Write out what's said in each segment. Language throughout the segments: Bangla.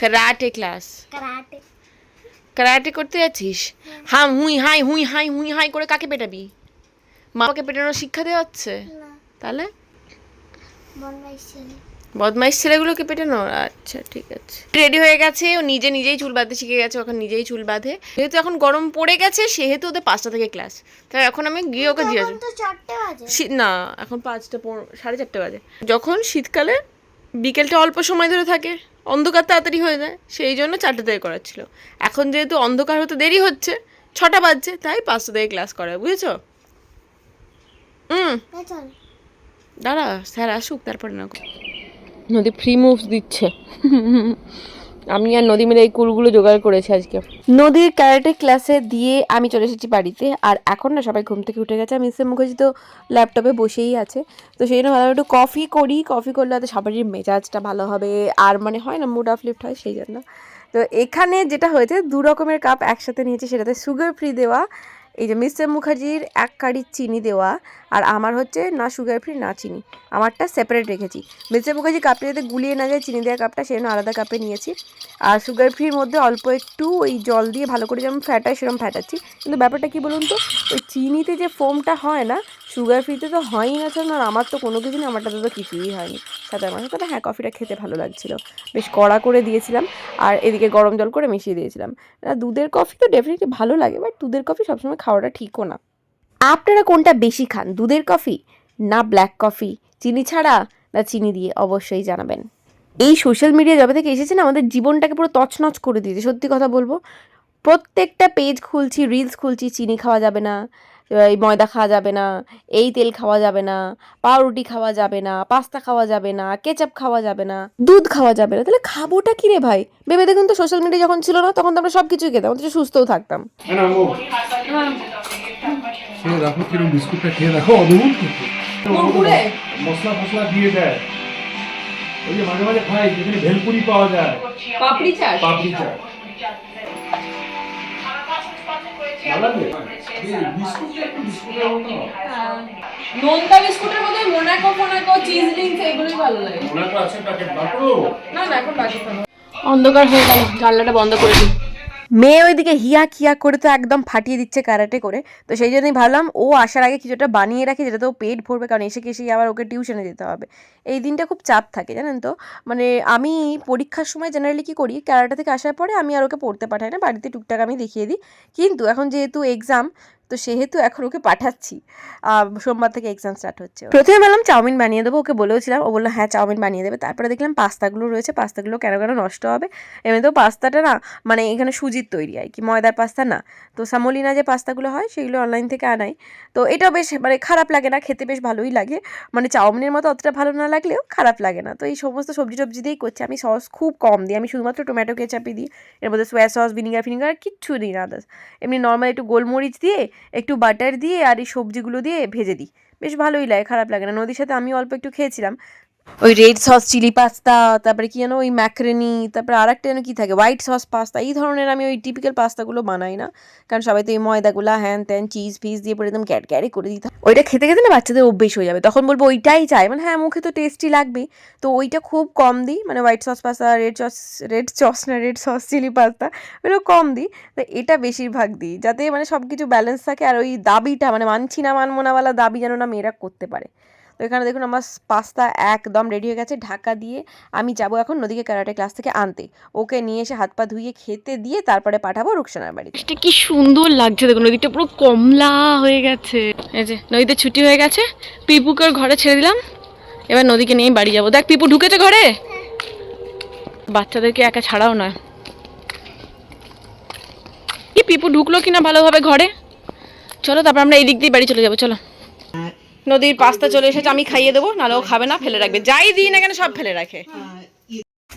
ক্যারাটে ক্লাস কারাটে ক্যারাটে করতে যাচ্ছিস? হাম হুই হাই হুই হাই হুই হাই করে কাকে পেটাবি? মাকে পেটানোর শিক্ষা দেওয়া হচ্ছে? তাহলে? বদমাইশ ছেলেগুলোকে পেটানো? আচ্ছা ঠিক আছে। রেডি হয়ে গেছে ও নিজে নিজেই চুল বাঁধতে শিখে গেছে এখন নিজেই চুল বাঁধে। যেহেতু এখন গরম পড়ে গেছে সেহেতু ওদের পাঁচটা থেকে ক্লাস তাই এখন আমি গিয়ে ওকে শীত না এখন পাঁচটা সাড়ে চারটে বাজে। যখন শীতকালে বিকেলটা অল্প সময় ধরে থাকে অন্ধকার তাড়াতাড়ি হয়ে যায় সেই জন্য চারটে থেকে করাচ্ছিল। এখন যেহেতু অন্ধকার হতে দেরি হচ্ছে ছটা বাজছে তাই পাঁচটা থেকে ক্লাস করায় বুঝেছ? হুম। দাঁড়া স্যার আসুক তারপরে না নদী ফ্রি মুভস দিচ্ছে। আমি আর নদী মিলে এই কুলগুলো জোগাড় করেছি আজকে। নদীর ক্যারেটে ক্লাসে দিয়ে আমি চলে এসেছি বাড়িতে, আর এখন না সবাই ঘুম থেকে উঠে গেছে। আমি এসে মুখার্জি তো ল্যাপটপে বসেই আছে। তো সেই জন্য ভালো একটু কফি করি, কফি করলে হয়তো সবারই মেজাজটা ভালো হবে, আর মানে হয় না মুড আপলিফ্ট হয় সেই জন্য। তো এখানে যেটা হয়েছে, দু রকমের কাপ একসাথে নিয়েছি, সেটাতে সুগার ফ্রি দেওয়া এই যে মিস্টার মুখার্জির এক কারি চিনি দেওয়া আর আমার হচ্ছে না সুগার ফ্রি না চিনি। আমারটা সেপারেট রেখেছি। মিস্টার মুখার্জি কাপটা যাতে গুলিয়ে না যায়, চিনি দেওয়া কাপটা সেজন্য আলাদা কাপে নিয়েছি। আর সুগার ফ্রির মধ্যে অল্প একটু ওই জল দিয়ে ভালো করে যেমন ফ্যাটায় সেরকম ফ্যাটাচ্ছি কিন্তু ব্যাপারটা কি বলুন তো? ওই চিনিতে যে ফোমটা হয় না সুগার ফ্রিতে তো হয়ই না চল আর আমার তো কোনো কিছু না আমারটাতে তো কিছুই হয়নি। সাথে আমার সাথে হ্যাঁ কফিটা খেতে ভালো লাগছিল। বেশ কড়া করে দিয়েছিলাম, আর এদিকে গরম জল করে মিশিয়ে দিয়েছিলাম। দুধের কফি তো ডেফিনেটলি ভালো লাগে বাট দুধের কফি সবসময় খাওয়াটা ঠিকও না। আপনারা কোনটা বেশি খান, দুধের কফি না ব্ল্যাক কফি চিনি ছাড়া না চিনি দিয়ে? অবশ্যই জানাবেন। এই সোশ্যাল মিডিয়া যবে থেকে এসেছে না আমাদের জীবনটাকে পুরো তছনছ করে দিয়েছে, সত্যি কথা বলব। প্রত্যেকটা পেজ খুলছি রিলস খুলছি, চিনি খাওয়া যাবে না। এই ময়দা খাওয়া যাবে না এই তেল খাওয়া যাবে না পাউরুটি খাওয়া যাবে না পাস্তা খাওয়া যাবে না কেচাপ খাওয়া যাবে না দুধ খাওয়া যাবে না। তাহলে খাবোটা কি রে ভাই? ভেবে দেখুন তো সোশ্যাল মিডিয়া যখন ছিল না তখন তো আমরা সব কিছুই খেতাম অথচ সুস্থও থাকতাম। হ্যাঁ না ও খেয়ে দেখো কিরম বিস্কুটটা খেয়ে দেখো অদ্ভুত মশলা ফসলা দিয়ে দেয়। ওই যে মাঝে মাঝে খাই যেখানে ভেলপুরি পাওয়া যায়। পাপড়ি চাট? পাপড়ি চাট। নোনতা বিস্কুটের মধ্যে মোনাকো ফোনাকো চিজ লিংস এগুলোই ভালো লাগে। মোনাকো আছে প্যাকেট না না এখন বাকি অন্ধকার হয়ে গেল জানলাটা বন্ধ করে দিই। মেয়ে ওইদিকে হিয়া খিয়া করে তো একদম ফাটিয়ে দিচ্ছে ক্যারাটে করে। তো সেই জন্যই ভাবলাম, ও আসার আগে কিছুটা বানিয়ে রাখি, যেটা তো পেট ভরবে, কারণ এসে কেসেই আবার ওকে টিউশনে যেতে হবে। এই দিনটা খুব চাপ থাকে, জানেন তো? মানে আমি পরীক্ষার সময় জেনারেলি কী করি, ক্যারাটা থেকে আসার পরে আমি আর ওকে পড়তে পাঠাই না, বাড়িতে টুকটাক আমি দেখিয়ে দিই। কিন্তু এখন যেহেতু এক্সাম তো সেহেতু এখন ওকে পাঠাচ্ছি। সোমবার থেকে এক্সাম স্টার্ট হচ্ছে প্রথমে বললাম, চাউমিন বানিয়ে দেবো। ওকে বলেওছিলাম। ও বলল হ্যাঁ চাউমিন বানিয়ে দেবে। তারপরে দেখলাম, পাস্তাগুলো রয়েছে। পাস্তাগুলো কেন কেন নষ্ট হবে? এমনিতেও পাস্তাটা না মানে এখানে সুজির তৈরি আর কি, ময়দার পাস্তা না। তো সামোলিনা যে পাস্তাগুলো হয়, সেগুলো অনলাইন থেকে আনাই। তো এটাও বেশ মানে খারাপ লাগে না, খেতে বেশ ভালোই লাগে। মানে চাউমিনের মতো অতটা ভালো না লাগলেও খারাপ লাগে না। তো এই সমস্ত সবজি টবজি দিয়েই করছি। আমি সস খুব কম দিই। আমি শুধুমাত্র টমেটো কেচাপি দিই। এর মধ্যে সোয়া সস ভিনিগার ফিনিগার কিচ্ছু দিই না আদার্স এমনি নর্মাল একটু গোলমরিচ দিয়ে একটু বাটার দিয়ে আর এই সবজিগুলো দিয়ে ভেজে দিই। বেশ ভালোই লাগে, খারাপ লাগে না। নদীর সাথে আমি অল্প একটু খেয়েছিলাম। ওই রেড সস চিলি পাস্তা তারপরে কি যেন ওই ম্যাক্রেনি তারপরে আর একটা যেন কী থাকে হোয়াইট সস পাস্তা এই ধরনের আমি ওই টিপিক্যাল পাস্তাগুলো বানাই না। কারণ সবাই তো এই ময়দাগুলো হ্যান ত্যান চিজ ফিজ দিয়ে পরে একদম ক্যাট ক্যারি করে দিতাম ওইটা খেতে খেতে না বাচ্চাদের অভ্যেস হয়ে যাবে। তখন বলব ওইটাই চাই। মানে হ্যাঁ মুখে তো টেস্টি লাগবেই তো ওইটা খুব কম দিই। মানে white sauce pasta red sauce red sauce না রেড সস চিলি পাস্তা ওগুলো কম দিই। তো এটা বেশিরভাগ দিই। যাতে মানে সব কিছু ব্যালেন্স থাকে। আর ওই দাবিটা মানে মানছি না মানমোনাওয়ালা দাবি যেন না মেয়েরা করতে পারে। তো এখানে দেখুন আমার পাস্তা একদম রেডি হয়ে গেছে, ঢাকা দিয়ে আমি যাব এখন নদীকে ক্যারাটে ক্লাস থেকে আনতে। ওকে নিয়ে এসে হাত পা ধুয়ে খেতে দিয়ে তারপরে পাঠাবো রুকসানার বাড়িতে। কি সুন্দর লাগছে দেখুন, নদীটা পুরো কমলা হয়ে গেছে। এই যে, নদীতে ছুটি হয়ে গেছে পিপুকে ঘরে ছেড়ে দিলাম। এবার নদীকে নিয়ে বাড়ি যাব। দেখ, পিপু ঢুকেছে ঘরে? বাচ্চাদেরকে একা ছাড়াও নয়। কি পিপু ঢুকলো কিনা ভালোভাবে ঘরে? চলো, তারপর আমরা এই দিক দিয়ে বাড়ি চলে যাব, চলো। নদীর পাস্তা চলে এসেছে, আমি খাইয়ে দেবো, নাহলে ও খাবে না, ফেলে রাখবে। যাই দিই না কেন, সব ফেলে রাখে।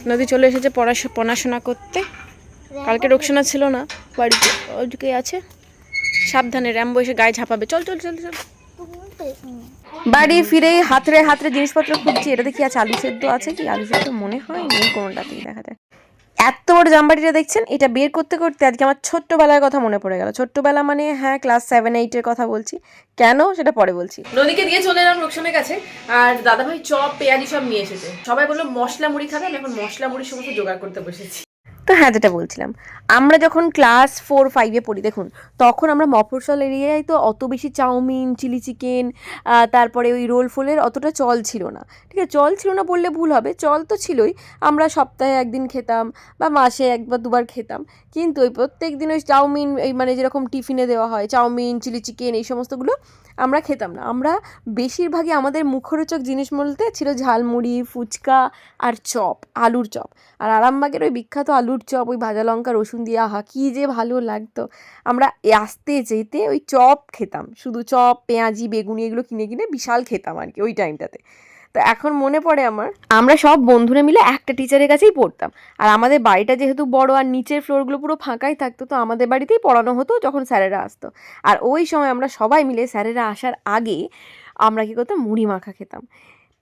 নদী চলে এসেছে পড়াশো- পড়াশোনা করতে। কালকে রোকসানা ছিল না, বাড়িতে। ওদিকে আছে। সাবধানে র্যাম্বো এসে গায়ে ঝাঁপাবে। চল চল চল চল। বাড়ি ফিরে হাতরে হাতরে জিনিসপত্র খুঁজছি এটাতে কি আছে আলু সেদ্ধ আছে কি? আলু সেদ্ধ মনে হয় নেই, কোনোটাতেই দেখা যায় এত বড় জাম্বাটিটা দেখছেন? এটা বের করতে করতে আজকে আমার ছোট্টবেলার কথা মনে পড়ে গেল। ছোট্টবেলা মানে হ্যাঁ ক্লাস সেভেন এইটের কথা বলছি। কেন? সেটা পরে বলছি। নদীকে দিয়ে চলে এলাম লোকসানের কাছে, আর দাদাভাই চপ, পেঁয়াজি সব নিয়ে এসেছে। সবাই বলল মশলা মুড়ি খাবে আমি এখন মশলা মুড়ি সমস্ত জোগাড় করতে বসেছি। তো হ্যাঁ যেটা বলছিলাম। আমরা যখন ক্লাস ফোর ফাইভে পড়ি, দেখুন, তখন আমরা মফস্বল এরিয়ায় তো অত বেশি চাউমিন, চিলি চিকেন তারপরে ওই রোল ফোলের অতটা চল ছিল না। ঠিক আছে, চল ছিল না বললে ভুল হবে, চল তো ছিলই। আমরা সপ্তাহে একদিন খেতাম বা মাসে একবার দুবার খেতাম। কিন্তু ওই প্রত্যেক দিন ওই চাউমিন, এই মানে যেরকম টিফিনে দেওয়া হয়, চাউমিন, চিলি চিকেন, এই সমস্তগুলো আমরা খেতাম না। আমরা বেশিরভাগই আমাদের মুখরোচক জিনিস বলতে ছিল ঝালমুড়ি, ফুচকা আর চপ, আলুর চপ। আর আরামবাগের ওই বিখ্যাত আলুর চপ, ওই ভাজা লঙ্কা, রসুন দিয়ে, আহা, কী যে ভালো লাগতো। আমরা আসতে যেতে ওই চপ খেতাম। শুধু চপ, পেঁয়াজি, বেগুনি এগুলো কিনে কিনে বিশাল খেতাম আর কি ওই টাইমটাতে। তো এখন মনে পড়ে আমার, আমরা সব বন্ধুরা মিলে একটা টিচারের কাছেই পড়তাম। আর আমাদের বাড়িটা যেহেতু বড় আর নিচের ফ্লোরগুলো পুরো ফাঁকাই থাকতো, তো আমাদের বাড়িতেই পড়ানো হতো যখন স্যারেরা আসতো। আর ওই সময় আমরা সবাই মিলে স্যারেরা আসার আগে আমরা কী করতাম, মুড়ি মাখা খেতাম।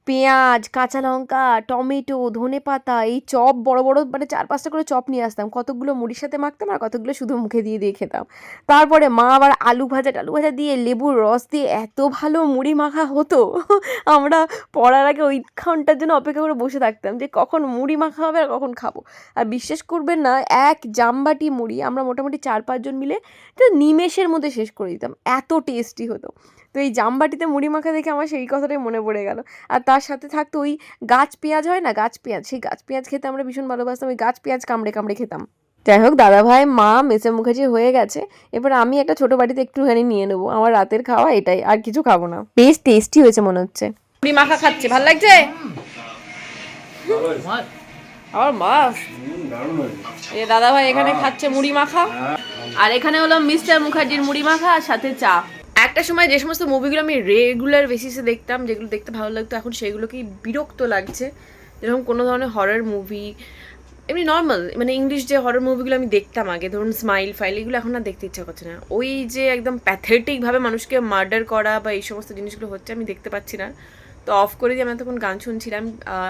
পেঁয়াজ, কাঁচা লঙ্কা, টমেটো, ধনে পাতা, এই চপ বড় বড় মানে চার পাঁচটা করে চপ নিয়ে আসতাম। কতগুলো মুড়ির সাথে মাখতাম আর কতগুলো শুধু মুখে দিয়ে দিয়ে খেতাম। তারপরে মা আবার আলু ভাজা, টালু ভাজা দিয়ে লেবুর রস দিয়ে এত ভালো মুড়ি মাখা হতো। আমরা পড়ার আগে ওই ঘণ্টার জন্য অপেক্ষা করে বসে থাকতাম যে কখন মুড়ি মাখা হবে আর কখন খাব। আর বিশ্বাস করবেন না, এক জামবাটি মুড়ি আমরা মোটামুটি চার পাঁচজন মিলে নিমেষের মধ্যে শেষ করে দিতাম। এত টেস্টি হতো। তো এই জামবাটিতে মুড়ি মাখা দেখে আমার সেই কথাটাই মনে পড়ে গেল। আর তার সাথে থাকতো ওই গাছ পেঁয়াজ হয় না? গাছ পেঁয়াজ, সেই গাছ পেঁয়াজ খেতে আমরা ভীষণ ভালোবাসতাম, ওই গাছ পেঁয়াজ কামড়ে কামড়ে খেতাম। যাই হোক দাদা ভাই মা মেসে মুখার্জি হয়ে গেছে। এবার আমি একটা ছোট বাড়িতে একটুখানি নিয়ে নেব। আমার রাতের খাওয়া এটাই, আর কিছু খাব না। বেশ টেস্টি হয়েছে মনে হচ্ছে। মুড়ি মাখা খাচ্ছে, ভালো লাগছে? আমার মাছ এ দাদা ভাই এখানে খাচ্ছে মুড়ি মাখা। আর এখানে হলো মিস্টার মুখার্জির মুড়ি মাখা আর সাথে চা। একটা সময় যে সমস্ত মুভিগুলো আমি রেগুলার বেসিসে দেখতাম, যেগুলো দেখতে ভালো লাগতো, এখন সেগুলোকেই বিরক্ত লাগছে। যেরকম কোনো ধরনের হরর মুভি এমনি নর্মাল মানে ইংলিশ যে হরর মুভিগুলো আমি দেখতাম আগে, ধরুন স্মাইল ফাইল এগুলো এখন আর দেখতে ইচ্ছা করছে না। ওই যে একদম প্যাথেটিকভাবে মানুষকে মার্ডার করা বা এই সমস্ত জিনিসগুলো হচ্ছে আমি দেখতে পাচ্ছি না। তো অফ করে দিয়ে আমি তখন গান শুনছিলাম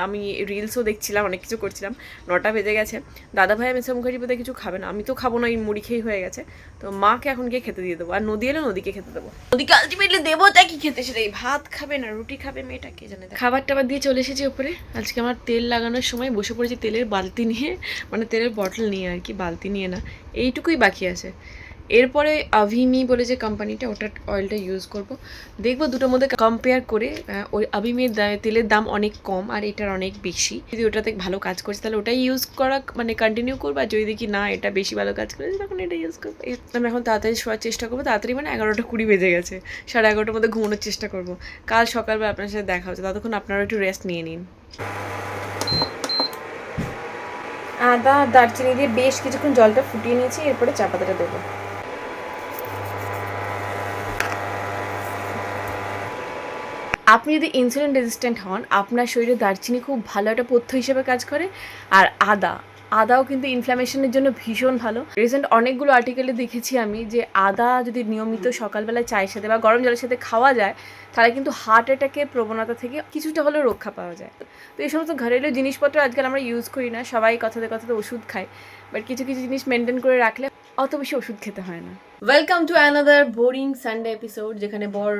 আমি রিলসও দেখছিলাম অনেক কিছু করছিলাম নটা বেজে গেছে। দাদা ভাই মিসা মুখার্জি বোধহয় কিছু খাবে না আমি তো খাব না এই মুড়ি খেয়ে হয়ে গেছে। তো মাকে এখন গিয়ে খেতে দিয়ে দেবো আর নদী এলে নদীকে খেতে দেবো। নদীকে আলটিমেটলি দেবো তাই কি খেতে সেটাই ভাত খাবে না রুটি খাবে মেয়েটা কে জানে খাবার টাবার দিয়ে চলে এসেছি ওপরে। আজকে আমার তেল লাগানোর সময় বসে পড়েছি তেলের বালতি নিয়ে মানে তেলের বটল নিয়ে আর কি বালতি নিয়ে না এইটুকুই বাকি আছে। এরপরে আভিমি বলে যে কোম্পানিটা ওটার অয়েলটা ইউজ করব। দেখব দুটোর মধ্যে কম্পেয়ার করে ওই আভিমির তেলের দাম অনেক কম আর এটার অনেক বেশি। যদি ওটাতে ভালো কাজ করছে, তাহলে ওটাই ইউজ করা মানে কন্টিনিউ করব। আর যদি দেখি না, এটা বেশি ভালো কাজ করেছে, তখন এটা ইউজ করব। আমি এখন তাড়াতাড়ি শোয়ার চেষ্টা করব। তাড়াতাড়ি মানে এগারোটা কুড়ি বেজে গেছে। সাড়ে এগারোটার মধ্যে ঘুমানোর চেষ্টা করব। কাল সকালবেলা আপনার সাথে দেখা হচ্ছে। ততক্ষণ আপনারা একটু রেস্ট নিয়ে নিন। আদা, দারচিনি দিয়ে বেশ কিছুক্ষণ জলটা ফুটিয়ে নিয়েছি। এরপরে চা পাতাটা দেবো। আপনি যদি ইনসুলিন রেজিস্ট্যান্ট হন, আপনার শরীরে দারচিনি খুব ভালো একটা পথ্য হিসেবে কাজ করে। আর আদা, আদাও কিন্তু ইনফ্লামেশনের জন্য ভীষণ ভালো। রিসেন্ট অনেকগুলো আর্টিকেলে দেখেছি আমি যে আদা যদি নিয়মিত সকালবেলা চায়ের সাথে বা গরম জলের সাথে খাওয়া যায়, তাহলে কিন্তু হার্ট অ্যাটাকের প্রবণতা থেকে কিছুটা হলেও রক্ষা পাওয়া যায়। তো এই সমস্ত ঘরেলু জিনিসপত্র আজকাল আমরা ইউজ করি না, সবাই কথাতে কথাতে ওষুধ খায়। বাট কিছু কিছু জিনিস মেনটেন করে রাখলে অত বেশি ওষুধ খেতে হয় না। Welcome to another boring Sunday episode যেখানে বর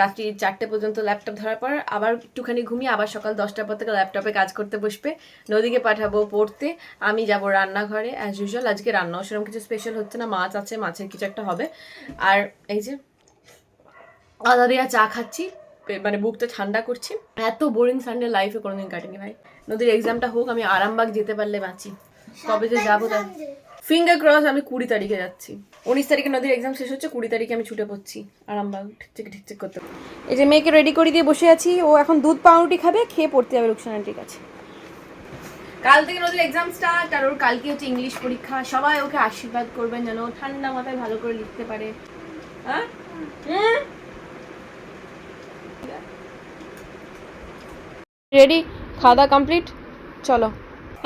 রাত্রি চারটে পর্যন্ত ল্যাপটপ ধরার পর আবার একটুখানি ঘুমিয়ে আবার সকাল দশটার পর থেকে ল্যাপটপে কাজ করতে বসবে। নদীকে পাঠাবো পড়তে। আমি যাব রান্নাঘরে অ্যাজ ইউজুয়াল আজকে রান্নাও সেরকম কিছু স্পেশাল হচ্ছে না। মাছ আছে মাছের কিছু একটা হবে। আর এই যে আদা দিয়া চা খাচ্ছি মানে বুকটা ঠান্ডা করছি। এত বোরিং সানডে লাইফে কোনোদিন কাটেনি ভাই। নদীর এক্সামটা হোক আমি আরামবাগ যেতে পারলে বাঁচি। কবে যে যাব তার ফিঙ্গার ক্রস আমি কুড়ি তারিখে যাচ্ছি। উনিশ তারিখে নদীর এক্সাম শেষ হচ্ছে, কুড়ি তারিখে আমি ছুটে পড়ছি। আরামবাগ ঠিক করতে। এই যে মেয়েকে রেডি করে দিয়ে বসে আছি, ও এখন দুধ, পাউরুটি খাবে, খেয়ে পড়তে যাবে রুকসান আন্টির কাছে। কাল থেকে নদীর এক্সাম স্টার্ট আর ওর কালকে হচ্ছে ইংলিশ পরীক্ষা। সবাই ওকে আশীর্বাদ করবেন যেন ঠান্ডা মাথায় ভালো করে লিখতে পারে। হ্যাঁ? রেডি খাওয়া দাওয়া কমপ্লিট চলো।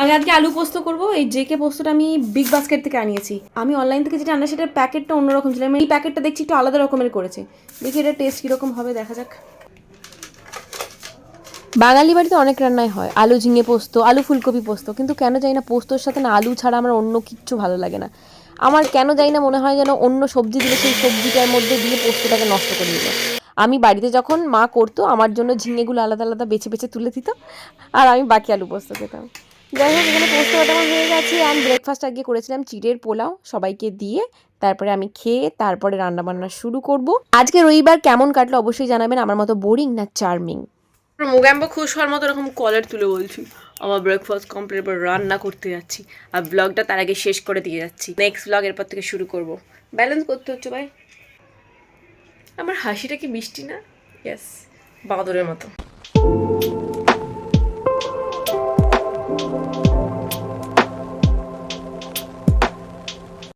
আমি আজকে আলু পোস্ত করব। এই জেকে পোস্তটা আমি বিগ বাস্কেট থেকে আনিয়েছি। আমি অনলাইন থেকে যেটা আনা সেটার প্যাকেটটা অন্যরকম ছিল। আমি এই প্যাকেটটা দেখছি একটু আলাদা রকমের করেছে। দেখি এটা টেস্ট কীরকম হবে, দেখা যাক। বাঙালি বাড়িতে অনেক রান্নাই হয়। আলু ঝিঙে পোস্ত, আলু ফুলকপি পোস্ত। কিন্তু কেন জানি না পোস্তর সাথে না আলু ছাড়া আমার অন্য কিচ্ছু ভালো লাগে না। আমার কেন জানি না মনে হয় যেন অন্য সবজি দিলে সেই সবজিটার মধ্যে দিয়ে পোস্তটাকে নষ্ট করে দিল। আমি বাড়িতে যখন মা করতো, আমার জন্য ঝিঙেগুলো আলাদা আলাদা বেছে বেছে তুলে দিত। আর আমি বাকি আলু পোস্ত খেতাম। যাই হোক, এখানে পোস্ত হয়ে গেছে অ্যান্ড ব্রেকফাস্ট আগে করেছিলাম চিড়ের পোলাও সবাইকে দিয়ে। তারপরে আমি খেয়ে তারপরে রান্না বান্না শুরু করব। আজকে রবিবার কেমন কাটলো অবশ্যই জানাবেন, আমার মতো বোরিং না চার্মিং মোগাম্বো খুশ হওয়ার মতো এরকম কলার তুলে বলছি, আমার ব্রেকফাস্ট কমপ্লিট এবার রান্না করতে যাচ্ছি আর ব্লগটা তার আগে শেষ করে দিয়ে যাচ্ছি। নেক্সট ব্লগ এরপর থেকে শুরু করব। ব্যালেন্স করতে হচ্ছে ভাই। আমার হাসিটা কি মিষ্টি না? ইয়েস বাদরের মতো।